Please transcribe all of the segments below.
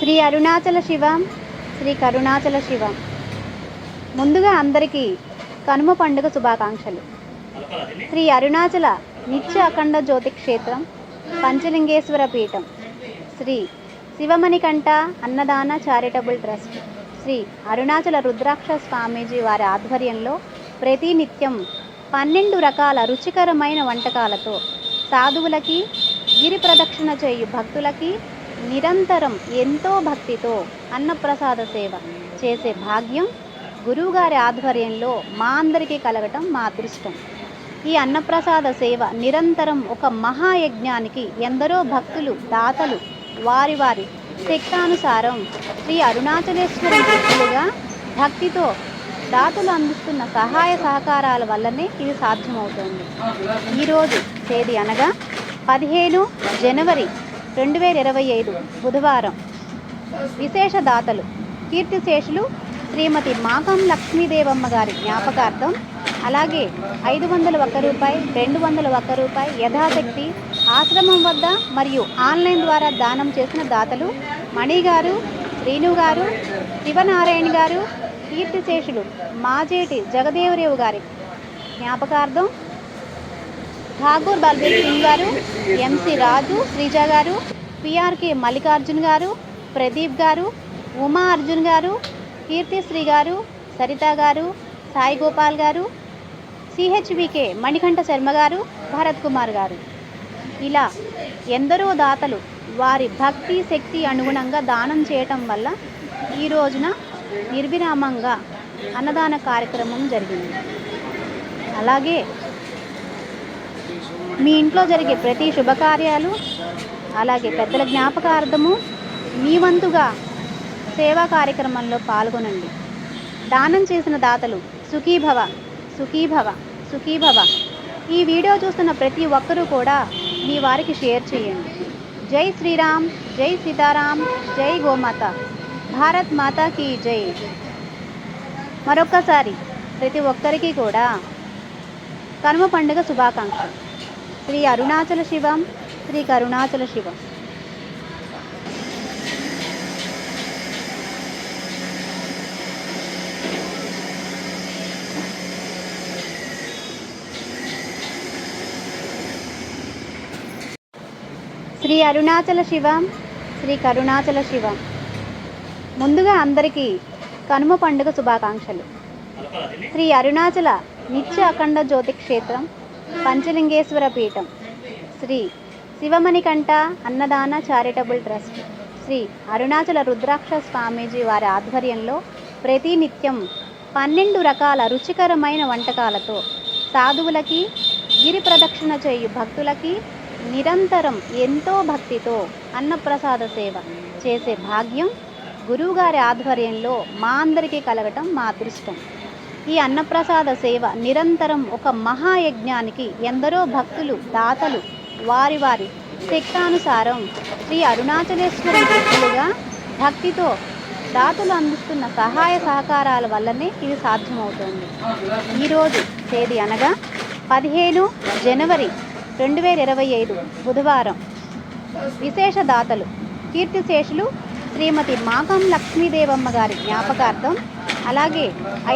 శ్రీ అరుణాచల శివం శ్రీ కరుణాచల శివం. ముందుగా అందరికీ కనుమ పండుగ శుభాకాంక్షలు. శ్రీ అరుణాచల నిత్య అఖండ జ్యోతి క్షేత్రం పంచలింగేశ్వర పీఠం. శ్రీ శివమణికంఠ అన్నదాన చారిటబుల్ ట్రస్ట్. శ్రీ అరుణాచల రుద్రాక్ష స్వామీజీ వారి ఆధ్వర్యంలో ప్రతినిత్యం పన్నెండు రకాల రుచికరమైన వంటకాలతో సాధువులకి గిరి ప్రదక్షిణ చేయు భక్తులకి నిరంతరం ఎంతో భక్తితో అన్నప్రసాద సేవ చేసే భాగ్యం గురువుగారి ఆధ్వర్యంలో మా అందరికీ కలగటం మా అదృష్టం. ఈ అన్నప్రసాద సేవ నిరంతరం ఒక మహాయజ్ఞానికి ఎందరో భక్తులు దాతలు వారి వారి శక్తానుసారం శ్రీ అరుణాచలేశ్వరం భక్తులుగా భక్తితో దాతలు అందిస్తున్న సహాయ సహకారాల వల్లనే ఇది సాధ్యమవుతోంది. ఈరోజు తేదీ అనగా పదిహేను జనవరి రెండు వేల ఇరవై ఐదు బుధవారం విశేష దాతలు కీర్తిశేషులు శ్రీమతి మాకం లక్ష్మీదేవమ్మ గారి జ్ఞాపకార్థం అలాగే ఐదు వందల ఒక్క రూపాయి రెండు వందల ఒక్క రూపాయి యథాశక్తి ఆశ్రమం వద్ద మరియు ఆన్లైన్ ద్వారా దానం చేసిన దాతలు మణి గారు శ్రీను గారు శివనారాయణ గారు కీర్తిశేషులు మాజేటి జగదేవరేవు గారి జ్ఞాపకార్థం ఠాగూర్ బల్బీర్ సింగ్ గారు ఎంసి రాజు శ్రీజ గారు పిఆర్కే మల్లికార్జున్ గారు ప్రదీప్ గారు ఉమా అర్జున్ గారు కీర్తిశ్రీ గారు సరిత గారు సాయి గోపాల్ గారు సిహెచ్వికే మణికంఠ శర్మ గారు భరత్ కుమార్ గారు. ఇలా ఎందరో దాతలు వారి భక్తి శక్తి అనుగుణంగా దానం చేయటం వల్ల ఈ రోజున నిర్విరామంగా అన్నదాన కార్యక్రమం జరిగింది. అలాగే మీ ఇంట్లో జరిగే ప్రతి శుభకార్యాలు అలాగే పెద్దల జ్ఞాపకార్థము మీ వంతుగా సేవా కార్యక్రమంలో పాల్గొనండి. దానం చేసిన దాతలు సుఖీభవ సుఖీభవ సుఖీభవ. ఈ వీడియో చూస్తున్న ప్రతి ఒక్కరూ కూడా మీ వారికి షేర్ చేయండి. జై శ్రీరామ్ జై సీతారాం జై గోమాత. భారత్ మాతాకి జై. మరొక్కసారి ప్రతి ఒక్కరికి కూడా కనుమ పండుగ శుభాకాంక్షలు. శ్రీ అరుణాచల శివం శ్రీ కరుణాచల శివం. శ్రీ అరుణాచల శివం శ్రీ కరుణాచల శివం. ముందుగా అందరికీ కనుమ పండుగ శుభాకాంక్షలు. శ్రీ అరుణాచల నిత్య అఖండ జ్యోతి క్షేత్రం పంచలింగేశ్వర పీఠం శ్రీ శివమణికంఠ అన్నదాన చారిటబుల్ ట్రస్ట్. శ్రీ అరుణాచల రుద్రాక్ష స్వామీజీ వారి ఆధ్వర్యంలో ప్రతినిత్యం పన్నెండు రకాల రుచికరమైన వంటకాలతో సాధువులకి గిరి ప్రదక్షిణ చేయు భక్తులకి నిరంతరం ఎంతో భక్తితో అన్నప్రసాద సేవ చేసే భాగ్యం గురువుగారి ఆధ్వర్యంలో మా అందరికీ కలగటం మా అదృష్టం. ఈ అన్నప్రసాద సేవ నిరంతరం ఒక మహాయజ్ఞానికి ఎందరో భక్తులు దాతలు వారి వారి శక్తానుసారం శ్రీ అరుణాచలేశ్వరి భక్తులుగా భక్తితో దాతలు అందిస్తున్న సహాయ సహకారాల వల్లనే ఇది సాధ్యమవుతోంది. ఈరోజు తేదీ అనగా పదిహేను జనవరి రెండు వేల ఇరవై ఐదు బుధవారం. విశేష దాతలు కీర్తిశేషులు శ్రీమతి మాకం లక్ష్మీదేవమ్మ గారి జ్ఞాపకార్థం అలాగే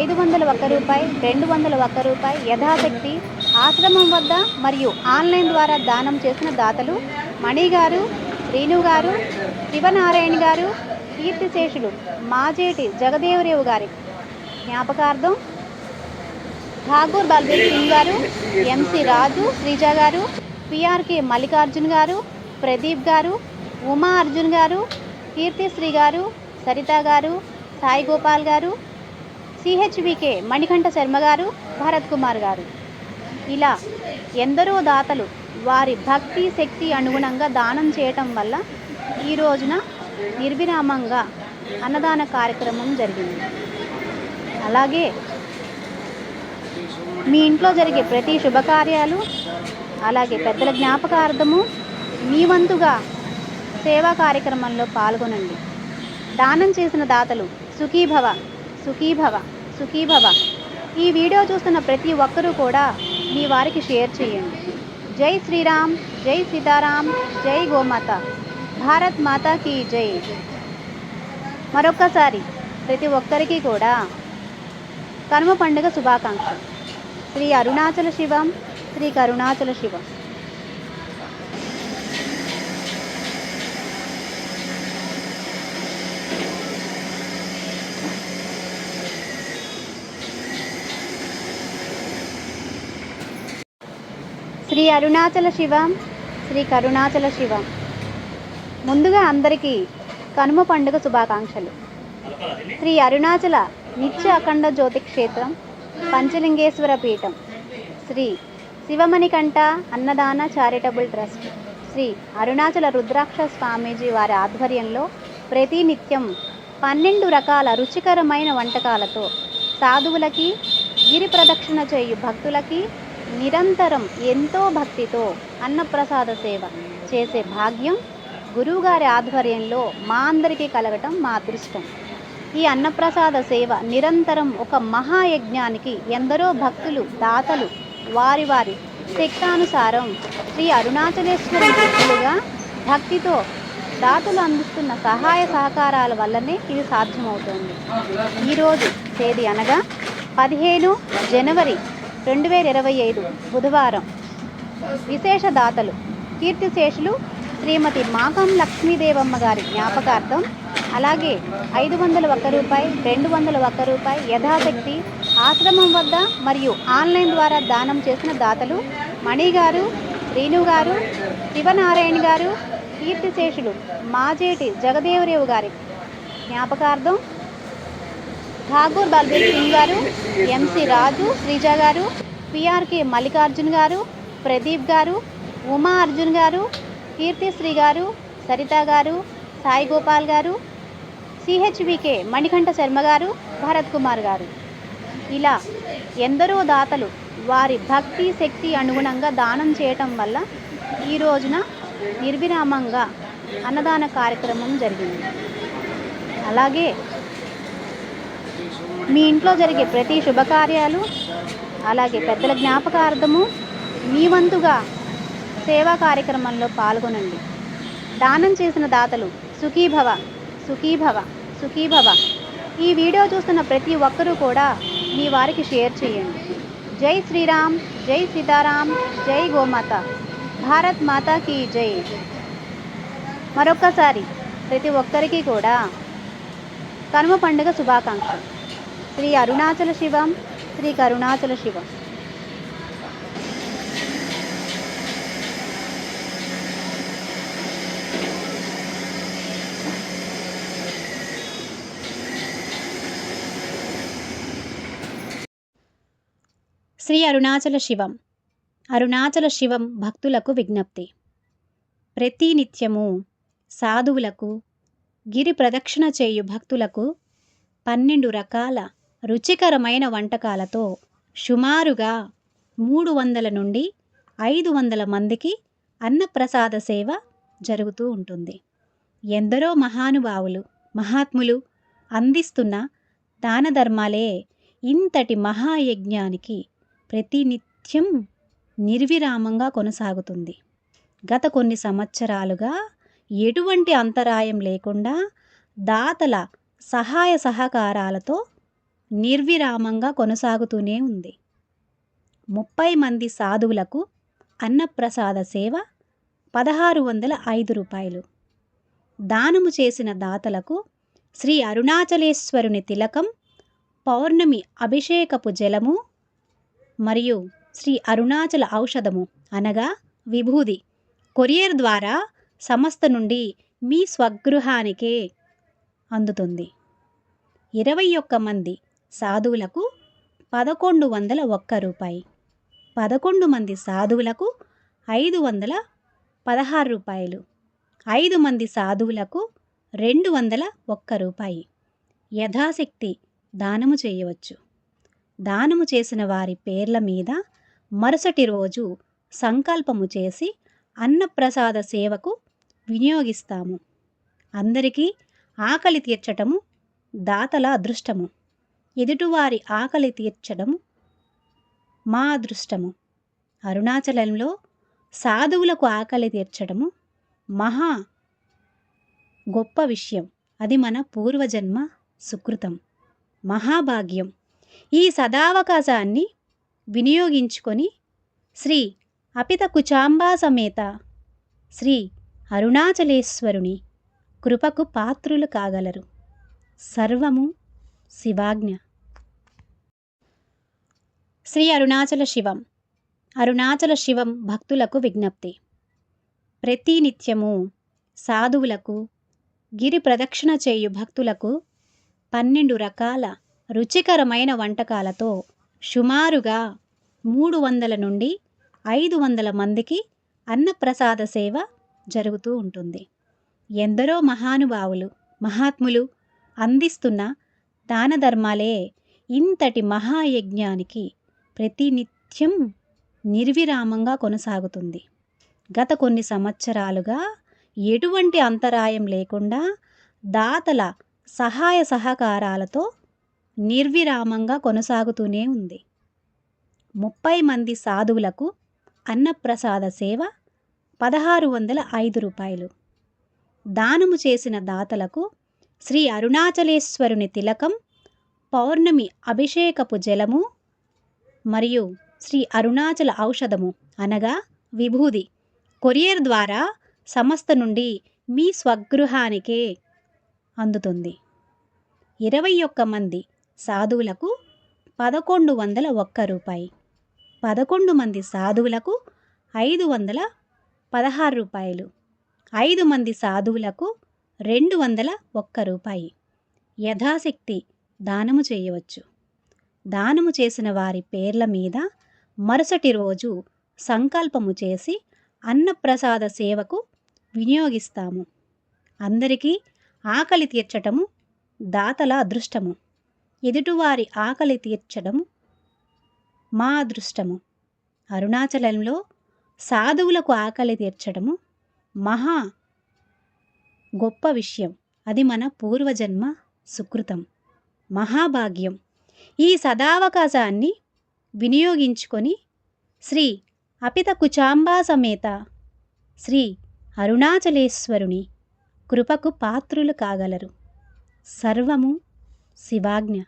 ఐదు వందల ఒక్క రూపాయి రెండు వందల ఒక్క రూపాయి యథాశక్తి ఆశ్రమం వద్ద మరియు ఆన్లైన్ ద్వారా దానం చేసిన దాతలు మణి గారు శ్రీను గారు శివనారాయణ గారు కీర్తిశేషులు మాజేటి జగదేవరేవు గారి జ్ఞాపకార్థం ఠాగూర్ బల్బీర్ సింగ్ గారు ఎంసి రాజు శ్రీజ గారు పిఆర్కే మల్లికార్జున్ గారు ప్రదీప్ గారు ఉమా అర్జున్ గారు కీర్తిశ్రీ గారు సరిత గారు సాయి గోపాల్ గారు సిహెచ్వికే మణికంఠ శర్మ గారు భరత్ కుమార్ గారు. ఇలా ఎందరో దాతలు వారి భక్తి శక్తి అనుగుణంగా దానం చేయటం వల్ల ఈ రోజున నిర్విరామంగా అన్నదాన కార్యక్రమం జరిగింది. అలాగే మీ ఇంట్లో జరిగే ప్రతి శుభకార్యాలు అలాగే పెద్దల జ్ఞాపకార్థము మీ వంతుగా సేవా కార్యక్రమంలో పాల్గొనండి. దానం చేసిన దాతలు సుఖీభవ సుఖీభవ సుఖీభవ. ఈ వీడియో చూస్తున్న ప్రతి ఒక్కరూ కూడా మీ వారికి షేర్ చేయండి. జై శ్రీరామ్ జై సీతారాం జై గోమాత. భారత్ మాతాకి జై. మరొక్కసారి ప్రతి ఒక్కరికి కూడా కనుమ పండుగ శుభాకాంక్షలు. శ్రీ అరుణాచల శివం శ్రీ కరుణాచల శివం. శ్రీ అరుణాచల శివం శ్రీ కరుణాచల శివం. ముందుగా అందరికీ కనుమ పండుగ శుభాకాంక్షలు. శ్రీ అరుణాచల నిత్య అఖండ జ్యోతి క్షేత్రం పంచలింగేశ్వర పీఠం శ్రీ శివమణికంఠ అన్నదాన చారిటబుల్ ట్రస్ట్ శ్రీ అరుణాచల రుద్రాక్ష స్వామీజీ వారి ఆధ్వర్యంలో ప్రతినిత్యం పన్నెండు రకాల రుచికరమైన వంటకాలతో సాధువులకి గిరి ప్రదక్షిణ చేయు భక్తులకి నిరంతరం ఎంతో భక్తితో అన్నప్రసాద సేవ చేసే భాగ్యం గురువుగారి ఆధ్వర్యంలో మా అందరికీ కలగటం మా అదృష్టం. ఈ అన్నప్రసాద సేవ నిరంతరం ఒక మహాయజ్ఞానికి ఎందరో భక్తులు దాతలు వారి వారి శక్తానుసారం శ్రీ అరుణాచలేశ్వరి భక్తులుగా భక్తితో దాతలు అందిస్తున్న సహాయ సహకారాల వల్లనే ఇది సాధ్యమవుతోంది. ఈరోజు తేదీ అనగా పదిహేను జనవరి రెండు వేల ఇరవై ఐదు బుధవారం. విశేష దాతలు కీర్తిశేషులు శ్రీమతి మాకం లక్ష్మీదేవమ్మ గారి జ్ఞాపకార్థం అలాగే ఐదు వందల ఒక్క రూపాయి రెండు వందల ఒక్క రూపాయి యథాశక్తి ఆశ్రమం వద్ద మరియు ఆన్లైన్ ద్వారా దానం చేసిన దాతలు మణి గారు శ్రీను గారు శివనారాయణ గారు కీర్తిశేషులు మాజేటి జగదేవరేవు గారి జ్ఞాపకార్థం ఠాగూర్ బల్బీర్ సింగ్ గారు ఎంసి రాజు శ్రీజ గారు పిఆర్కే మల్లికార్జున్ గారు ప్రదీప్ గారు ఉమా అర్జున్ గారు కీర్తిశ్రీ గారు సరిత గారు సాయి గోపాల్ గారు సిహెచ్వికే మణికంఠ శర్మ గారు భరత్ కుమార్ గారు. ఇలా ఎందరో దాతలు వారి భక్తి శక్తి అనుగుణంగా దానం చేయటం వల్ల ఈ రోజున నిర్విరామంగా అన్నదాన కార్యక్రమం జరిగింది. అలాగే మీ ఇంట్లో జరిగే ప్రతి శుభకార్యాలు అలాగే పెద్దల జ్ఞాపకార్థము మీ వంతుగా సేవా కార్యక్రమంలో పాల్గొనండి. దానం చేసిన దాతలు సుఖీభవ సుఖీభవ సుఖీభవ. ఈ వీడియో చూస్తున్న ప్రతి ఒక్కరూ కూడా మీ వారికి షేర్ చేయండి. జై శ్రీరామ్ జై సీతారాం జై గోమాత. భారత్ మాతాకి జై. మరొక్కసారి ప్రతి ఒక్కరికి కూడా కనుమ పండుగ శుభాకాంక్షలు. శ్రీ అరుణాచల శివం శ్రీ కరుణాచల శివం. శ్రీ అరుణాచల శివం. అరుణాచల శివం భక్తులకు విజ్ఞప్తి. ప్రతి నిత్యము సాధువులకు గిరి ప్రదక్షిణ చేయు భక్తులకు పన్నెండు రకాల రుచికరమైన వంటకాలతో సుమారుగా మూడు వందల నుండి ఐదు వందల మందికి అన్నప్రసాద సేవ జరుగుతూ ఉంటుంది. ఎందరో మహానుభావులు మహాత్ములు అందిస్తున్న దాన ధర్మాలే ఇంతటి మహాయజ్ఞానికి ప్రతినిత్యం నిర్విరామంగా కొనసాగుతుంది. గత కొన్ని సంవత్సరాలుగా ఎటువంటి అంతరాయం లేకుండా దాతల సహాయ సహకారాలతో నిర్విరామంగా కొనసాగుతూనే ఉంది. ముప్పై మంది సాధువులకు అన్నప్రసాద సేవ పదహారు వందల ఐదు రూపాయలు. దానము చేసిన దాతలకు శ్రీ అరుణాచలేశ్వరుని తిలకం పౌర్ణమి అభిషేకపు జలము మరియు శ్రీ అరుణాచల ఔషధము అనగా విభూది కొరియర్ ద్వారా సంస్థ నుండి మీ స్వగృహానికే అందుతుంది. ఇరవై ఒక్క మంది సాధువులకు పదకొండు వందల ఒక్క రూపాయి. పదకొండు మంది సాధువులకు ఐదు వందల పదహారు రూపాయలు. ఐదు మంది సాధువులకు రెండు వందల ఒక్క రూపాయి. యథాశక్తి దానము చేయవచ్చు. దానము చేసిన వారి పేర్ల మీద మరుసటి రోజు సంకల్పము చేసి అన్నప్రసాద సేవకు వినియోగిస్తాము. అందరికీ ఆకలి తీర్చటము దాతల అదృష్టము. ఎదుటివారి ఆకలి తీర్చడం మా అదృష్టము. అరుణాచలంలో సాధువులకు ఆకలి తీర్చడము మహా గొప్ప విషయం. అది మన పూర్వజన్మ సుకృతం మహాభాగ్యం. ఈ సదావకాశాన్ని వినియోగించుకొని శ్రీ అపిత కుచాంబా సమేత శ్రీ అరుణాచలేశ్వరుని కృపకు పాత్రులు కాగలరు. సర్వము శివాజ్ఞ. శ్రీ అరుణాచల శివం. అరుణాచల శివం భక్తులకు విజ్ఞప్తి. ప్రతి నిత్యము సాధువులకు గిరి ప్రదక్షిణ చేయు భక్తులకు పన్నెండు రకాల రుచికరమైన వంటకాలతో సుమారుగా మూడు వందల నుండి ఐదు వందల మందికి అన్నప్రసాద సేవ జరుగుతూ ఉంటుంది. ఎందరో మహానుభావులు మహాత్ములు అందిస్తున్న దాన ధర్మాలే ఇంతటి మహాయజ్ఞానికి ప్రతినిత్యం నిర్విరామంగా కొనసాగుతుంది. గత కొన్ని సంవత్సరాలుగా ఎటువంటి అంతరాయం లేకుండా దాతల సహాయ సహకారాలతో నిర్విరామంగా కొనసాగుతూనే ఉంది. ముప్పై మంది సాధువులకు అన్నప్రసాద సేవ పదహారు వందల ఐదు రూపాయలు. దానము చేసిన దాతలకు శ్రీ అరుణాచలేశ్వరుని తిలకం పౌర్ణమి అభిషేకపు జలము మరియు శ్రీ అరుణాచల ఔషధము అనగా విభూది. కొరియర్ ద్వారా సంస్థ నుండి మీ స్వగృహానికే అందుతుంది. ఇరవై ఒక్క మంది సాధువులకు పదకొండు వందల ఒక్క రూపాయి. పదకొండు మంది సాధువులకు ఐదు వందల పదహారు రూపాయలు. ఐదు మంది సాధువులకు రెండు వందల ఒక్క రూపాయి. యథాశక్తి దానము చేయవచ్చు. దానము చేసిన వారి పేర్ల మీద మరుసటి రోజు సంకల్పము చేసి అన్నప్రసాద సేవకు వినియోగిస్తాము. అందరికీ ఆకలి తీర్చటము దాతల అదృష్టము. ఎదుటివారి ఆకలి తీర్చడం మా అదృష్టము. అరుణాచలంలో సాధువులకు ఆకలి తీర్చడము మహా గొప్ప విషయం. అది మన పూర్వజన్మ సుకృతం. మహాభాగ్యం. ఈ సదావకాశాన్ని వినియోగించుకొని శ్రీ అపిత కుచాంబా సమేత శ్రీ అరుణాచలేశ్వరుని కృపకు పాత్రులు కాగలరు. సర్వము శివాజ్ఞ.